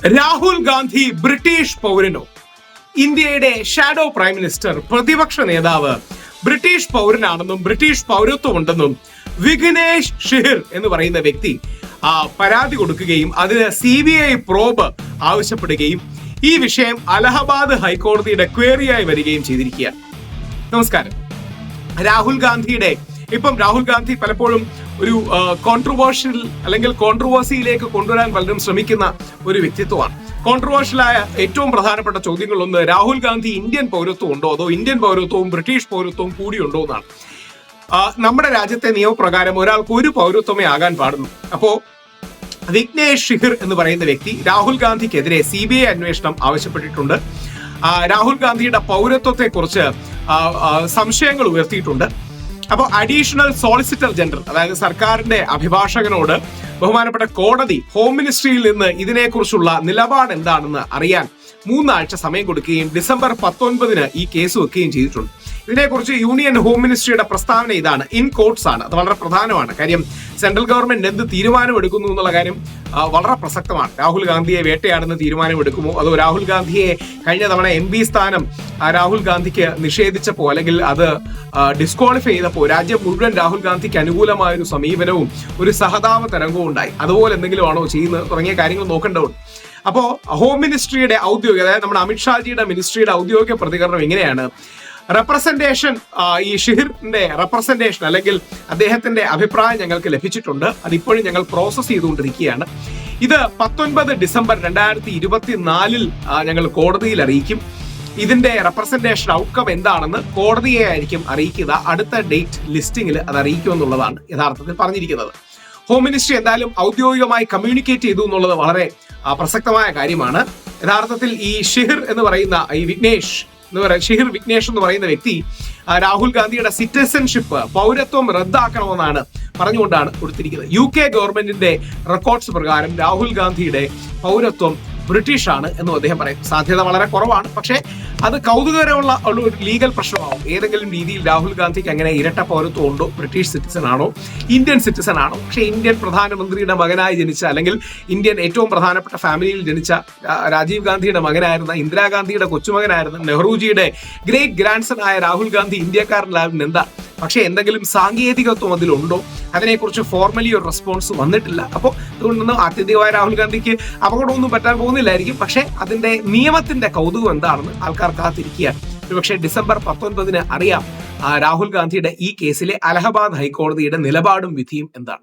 Rahul Gandhi British പൗരനോ? ഇന്ത്യയുടെ shadow prime minister പ്രതിപക്ഷ നേതാവ് ബ്രിട്ടീഷ് പൗരനാണെന്നും ബ്രിട്ടീഷ് പൗരത്വം ഉണ്ടെന്നും വിഘ്നേഷ് ഷിഹിർ എന്ന് പറയുന്ന വ്യക്തി പരാതി കൊടുക്കുകയും അതിന് സി ബി ഐ പ്രോബ് ആവശ്യപ്പെടുകയും ഈ വിഷയം അലഹബാദ് ഹൈക്കോടതിയുടെ ക്വേറിയായി വരികയും ചെയ്തിരിക്കുകയാണ്. നമസ്കാരം. രാഹുൽ ഗാന്ധിയുടെ ഇപ്പം രാഹുൽ ഗാന്ധി പലപ്പോഴും ഒരു കോൺട്രവേഴ്ഷ്യൽ അല്ലെങ്കിൽ കോൺട്രവേഴ്സിയിലേക്ക് കൊണ്ടുവരാൻ പലരും ശ്രമിക്കുന്ന ഒരു വ്യക്തിത്വമാണ്. കോൺട്രവേഴ്ഷ്യലായ ഏറ്റവും പ്രധാനപ്പെട്ട ചോദ്യങ്ങളൊന്ന് രാഹുൽ ഗാന്ധി ഇന്ത്യൻ പൗരത്വം ഉണ്ടോ അതോ ഇന്ത്യൻ പൗരത്വവും ബ്രിട്ടീഷ് പൗരത്വവും കൂടിയുണ്ടോ എന്നാണ്. നമ്മുടെ രാജ്യത്തെ നിയമപ്രകാരം ഒരാൾക്ക് ഒരു പൗരത്വമേ ആകാൻ പാടുന്നു അപ്പോൾ വിഘ്നേഷ് ഷിഹിർ എന്ന് പറയുന്ന വ്യക്തി രാഹുൽ ഗാന്ധിക്കെതിരെ സി ബി ഐ അന്വേഷണം ആവശ്യപ്പെട്ടിട്ടുണ്ട്. രാഹുൽ ഗാന്ധിയുടെ പൗരത്വത്തെക്കുറിച്ച് സംശയങ്ങൾ ഉയർത്തിയിട്ടുണ്ട്. അപ്പോൾ അഡീഷണൽ സോളിസിറ്റർ ജനറൽ അതായത് സർക്കാരിന്റെ അഭിഭാഷകനോട് ബഹുമാനപ്പെട്ട കോടതി ഹോം മിനിസ്ട്രിയിൽ നിന്ന് ഇതിനെക്കുറിച്ചുള്ള നിലപാട് എന്താണെന്ന് അറിയാൻ മൂന്നാഴ്ച സമയം കൊടുക്കുകയും ഡിസംബർ പത്തൊൻപതിന് ഈ കേസ് വെക്കുകയും ചെയ്തിട്ടുണ്ട്. ഇതിനെക്കുറിച്ച് യൂണിയൻ ഹോം മിനിസ്ട്രിയുടെ പ്രസ്താവന ഇതാണ്. ഇൻ കോട്ട്സ് ആണ്. അത് വളരെ പ്രധാനമാണ്. കാര്യം സെൻട്രൽ ഗവൺമെന്റ് എന്ത് തീരുമാനം എടുക്കുന്നു എന്നുള്ള കാര്യം വളരെ പ്രസക്തമാണ്. രാഹുൽ ഗാന്ധിയെ വേട്ടയാടുന്ന തീരുമാനം എടുക്കുമോ അതോ രാഹുൽ ഗാന്ധിയെ കഴിഞ്ഞ തവണ എം പി സ്ഥാനം രാഹുൽ ഗാന്ധിക്ക് നിഷേധിച്ചപ്പോ അല്ലെങ്കിൽ അത് ഡിസ്ക്വാളിഫൈ ചെയ്തപ്പോൾ രാജ്യം മുഴുവൻ രാഹുൽ ഗാന്ധിക്ക് അനുകൂലമായ ഒരു സമീപനവും ഒരു സഹതാപ തരംഗവും ഉണ്ടായി. അതുപോലെ എന്തെങ്കിലും ആണോ ചെയ്യുന്നത്? തുടങ്ങിയ കാര്യങ്ങൾ നോക്കേണ്ടതുണ്ട്. അപ്പോൾ ഹോം മിനിസ്ട്രിയുടെ ഔദ്യോഗിക അതായത് നമ്മുടെ അമിത്ഷാജിയുടെ മിനിസ്ട്രിയുടെ ഔദ്യോഗിക പ്രതികരണം എങ്ങനെയാണ് റെപ്രസെന്റേഷൻ ഈ ഷിഹിറിന്റെ റെപ്രസെന്റേഷൻ അല്ലെങ്കിൽ അദ്ദേഹത്തിന്റെ അഭിപ്രായം ഞങ്ങൾക്ക് ലഭിച്ചിട്ടുണ്ട്. അതിപ്പോഴും ഞങ്ങൾ പ്രോസസ് ചെയ്തുകൊണ്ടിരിക്കുകയാണ്. ഇത് പത്തൊൻപത് ഡിസംബർ രണ്ടായിരത്തി ഇരുപത്തിനാലിൽ ഞങ്ങൾ കോടതിയിൽ അറിയിക്കും. ഇതിന്റെ റെപ്രസെന്റേഷൻ ഔട്ട്കം എന്താണെന്ന് കോടതിയെ ആയിരിക്കും അറിയിക്കുക. അടുത്ത ഡേറ്റ് ലിസ്റ്റിംഗിൽ അത് അറിയിക്കുമെന്നുള്ളതാണ് യഥാർത്ഥത്തിൽ പറഞ്ഞിരിക്കുന്നത്. ഹോം മിനിസ്ട്രി എന്തായാലും ഔദ്യോഗികമായി കമ്മ്യൂണിക്കേറ്റ് ചെയ്തു എന്നുള്ളത് വളരെ പ്രസക്തമായ കാര്യമാണ്. യഥാർത്ഥത്തിൽ ഈ ഷിഹിർ എന്ന് പറയുന്ന ഈ വിഘ്നേഷ് എന്ന് പറയുന്ന ഷിഹിർ വിഘ്നേഷ് എന്ന് പറയുന്ന വ്യക്തി രാഹുൽ ഗാന്ധിയുടെ സിറ്റിസൺഷിപ്പ് പൗരത്വം റദ്ദാക്കണമെന്നാണ് പറഞ്ഞുകൊണ്ടാണ് കൊടുത്തിരിക്കുന്നത്. യു കെ ഗവൺമെന്റിന്റെ റെക്കോർഡ്സ് പ്രകാരം രാഹുൽ ഗാന്ധിയുടെ പൗരത്വം ബ്രിട്ടീഷ് ആണ് എന്നും അദ്ദേഹം പറയും. സാധ്യത വളരെ കുറവാണ്. പക്ഷേ അത് കൗതുകരമുള്ള ഒരു ലീഗൽ പ്രശ്നമാവും. ഏതെങ്കിലും രീതിയിൽ രാഹുൽ ഗാന്ധിക്ക് അങ്ങനെ ഇരട്ട പൗരത്വം ഉണ്ടോ? ബ്രിട്ടീഷ് സിറ്റിസൺ ആണോ? ഇന്ത്യൻ സിറ്റിസൺ ആണോ? പക്ഷേ ഇന്ത്യൻ പ്രധാനമന്ത്രിയുടെ മകനായി ജനിച്ച അല്ലെങ്കിൽ ഇന്ത്യൻ ഏറ്റവും പ്രധാനപ്പെട്ട ഫാമിലിയിൽ ജനിച്ച രാജീവ് ഗാന്ധിയുടെ മകനായിരുന്ന ഇന്ദിരാഗാന്ധിയുടെ കൊച്ചുമകനായിരുന്ന നെഹ്റുജിയുടെ ഗ്രേറ്റ് ഗ്രാൻഡ്സൺ ആയ രാഹുൽ ഗാന്ധി ഇന്ത്യക്കാരനായിരുന്നു. എന്താ? പക്ഷേ എന്തെങ്കിലും സാങ്കേതികത്വം അതിലുണ്ടോ? അതിനെക്കുറിച്ച് ഫോർമലി ഒരു റെസ്പോൺസ് വന്നിട്ടില്ല. അപ്പോൾ അതുകൊണ്ടൊന്നും ആത്യന്തികമായ രാഹുൽ ഗാന്ധിക്ക് അപകടമൊന്നും പറ്റാൻ പോകുന്നില്ലായിരിക്കും. പക്ഷേ അതിന്റെ നിയമത്തിന്റെ കൗതുകം എന്താണെന്ന് ആൾക്കാർ കാത്തിരിക്കുകയാണ് ഒരുപക്ഷെ ഡിസംബർ പത്തൊൻപതിന് അറിയാം രാഹുൽ ഗാന്ധിയുടെ ഈ കേസിലെ അലഹബാദ് ഹൈക്കോടതിയുടെ നിലപാടും വിധിയും എന്താണ്?